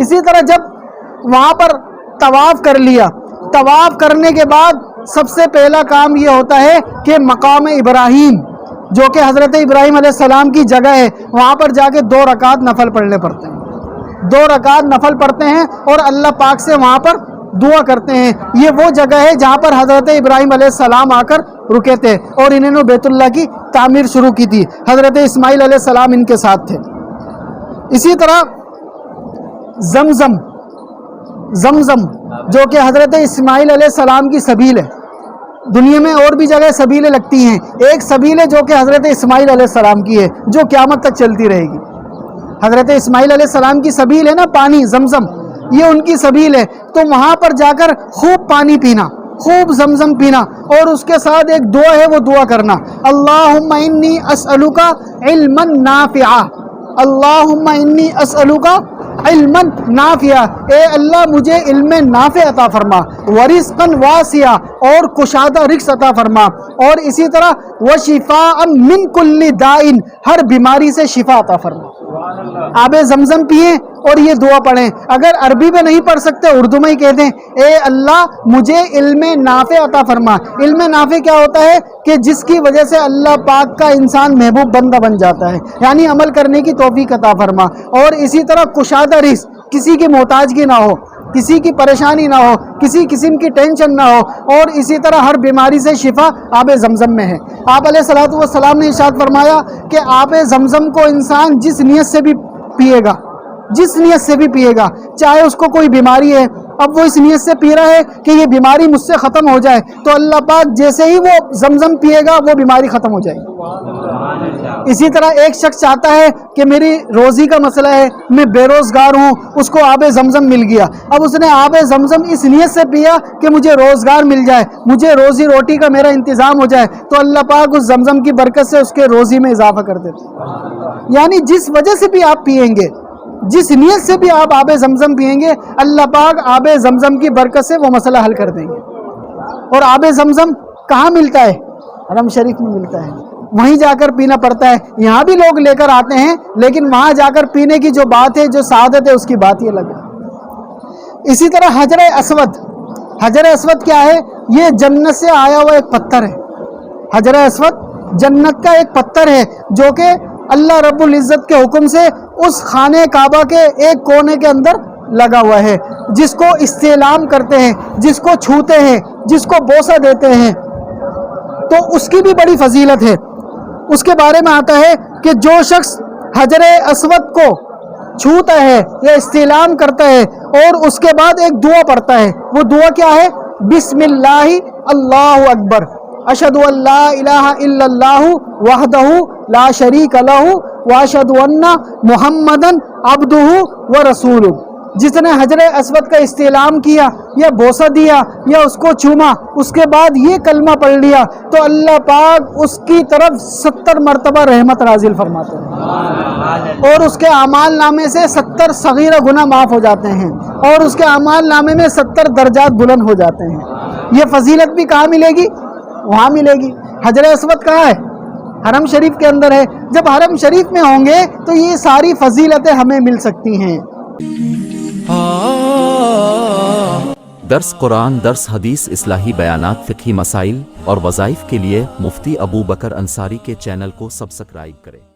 اسی طرح جب وہاں پر طواف کر لیا، طواف کرنے کے بعد سب سے پہلا کام یہ ہوتا ہے کہ مقام ابراہیم، جو کہ حضرت ابراہیم علیہ السلام کی جگہ ہے، وہاں پر جا کے دو رکعت نفل پڑھنے پڑتے ہیں۔ دو رکعت نفل پڑھتے ہیں اور اللہ پاک سے وہاں پر دعا کرتے ہیں۔ یہ وہ جگہ ہے جہاں پر حضرت ابراہیم علیہ السلام آ کر رکے تھے اور انہوں نے بیت اللہ کی تعمیر شروع کی تھی۔ حضرت اسماعیل علیہ السلام ان کے ساتھ تھے۔ اسی طرح زمزم زمزم، جو کہ حضرت اسماعیل علیہ السلام کی سبیل ہے۔ دنیا میں اور بھی جگہ سبیلیں لگتی ہیں۔ ایک سبیل ہے جو کہ حضرت اسماعیل علیہ السلام کی ہے، جو قیامت تک چلتی رہے گی۔ حضرت اسماعیل علیہ السلام کی سبیل ہے نا پانی، زمزم۔ یہ ان کی سبیل ہے۔ تو وہاں پر جا کر خوب پانی پینا، خوب زمزم پینا۔ اور اس کے ساتھ ایک دعا ہے، وہ دعا کرنا۔ اللہم انی اسألوکا علما نافعا۔ اللہم انی اسألوکا علما نافعا اے اللہ، مجھے علم نافع عطا فرما ورزقن واسیہ اور کشادہ رزق عطا فرما۔ اور اسی طرح، وشفاء من کل دائن ہر بیماری سے شفا عطا فرما۔ آب زمزم پیئیں اور یہ دعا پڑھیں۔ اگر عربی میں نہیں پڑھ سکتے، اردو میں ہی کہہ دیں۔ اے اللہ، مجھے علم نافع عطا فرما۔ علم نافع کیا ہوتا ہے؟ کہ جس کی وجہ سے اللہ پاک کا انسان محبوب بندہ بن جاتا ہے۔ یعنی عمل کرنے کی توفیق عطا فرما۔ اور اسی طرح کشادہ رزق، کسی کی محتاجگی نہ ہو، کسی کی پریشانی نہ ہو، کسی قسم کی ٹینشن نہ ہو۔ اور اسی طرح ہر بیماری سے شفا آب زمزم میں ہے۔ آپ علیہ صلاحت والسلام نے ارشاد فرمایا کہ آب زمزم کو انسان جس نیت سے بھی پیے گا۔ جس نیت سے بھی پیے گا۔ چاہے اس کو کوئی بیماری ہے، اب وہ اس نیت سے پی رہا ہے کہ یہ بیماری مجھ سے ختم ہو جائے۔ تو اللہ پاک جیسے ہی وہ زمزم پیے گا، وہ بیماری ختم ہو جائے گی۔ اسی طرح ایک شخص چاہتا ہے کہ میری روزی کا مسئلہ ہے، میں بے روزگار ہوں، اس کو آب زمزم مل گیا۔ اب اس نے آب زمزم اس نیت سے پیا کہ مجھے روزگار مل جائے، مجھے روزی روٹی کا میرا انتظام ہو جائے۔ تو اللہ پاک اس زمزم کی برکت سے اس کے روزی میں اضافہ کر دیتے یعنی جس وجہ سے بھی آپ پیئیں گے جس نیت سے بھی آپ آب زمزم پئیں گے، اللہ پاک آب زمزم کی برکت سے وہ مسئلہ حل کر دیں گے۔ اور آب زمزم کہاں ملتا ہے؟ حرم شریف میں ملتا ہے۔ وہیں جا کر پینا پڑتا ہے۔ یہاں بھی لوگ لے کر آتے ہیں، لیکن وہاں جا کر پینے کی جو بات ہے، جو سعادت ہے، اس کی بات یہ لگے اسی طرح حجر اسود حجر اسود کیا ہے؟ یہ جنت سے آیا ہوا ایک پتھر ہے۔ حجر اسود جنت کا ایک پتھر ہے، جو کہ اللہ رب العزت کے حکم سے اس خانہ کعبہ کے ایک کونے کے اندر لگا ہوا ہے، جس کو استعلام کرتے ہیں، جس کو چھوتے ہیں، جس کو بوسہ دیتے ہیں۔ تو اس کی بھی بڑی فضیلت ہے۔ اس کے بارے میں آتا ہے کہ جو شخص حجر اسود کو چھوتا ہے یا استعلام کرتا ہے اور اس کے بعد ایک دعا پڑھتا ہے، وہ دعا کیا ہے؟ بسم اللہ اللہ اکبر اشد اللہ الہ الا اللہ وحدہ لا شریک لہ۔ واشد ان محمدن عبدہ و رسول جس نے حجر اسود کا استعلام کیا، یا بوسہ دیا، یا اس کو چوما، اس کے بعد یہ کلمہ پڑھ لیا، تو اللہ پاک اس کی طرف ستر مرتبہ رحمت نازل فرماتے ہیں۔ اور اس کے اعمال نامے سے ستر صغیرہ گناہ معاف ہو جاتے ہیں، اور اس کے اعمال نامے میں ستر درجات بلند ہو جاتے ہیں۔ یہ فضیلت بھی کہاں ملے گی؟ وہاں ملے گی۔ حجر اسود کہاں ہے؟ حرم شریف کے اندر ہے۔ جب حرم شریف میں ہوں گے تو یہ ساری فضیلتیں ہمیں مل سکتی ہیں۔ درس قرآن، درس حدیث، اصلاحی بیانات، فقہی مسائل اور وظائف کے لیے مفتی ابو بکر انصاری کے چینل کو سبسکرائب کریں۔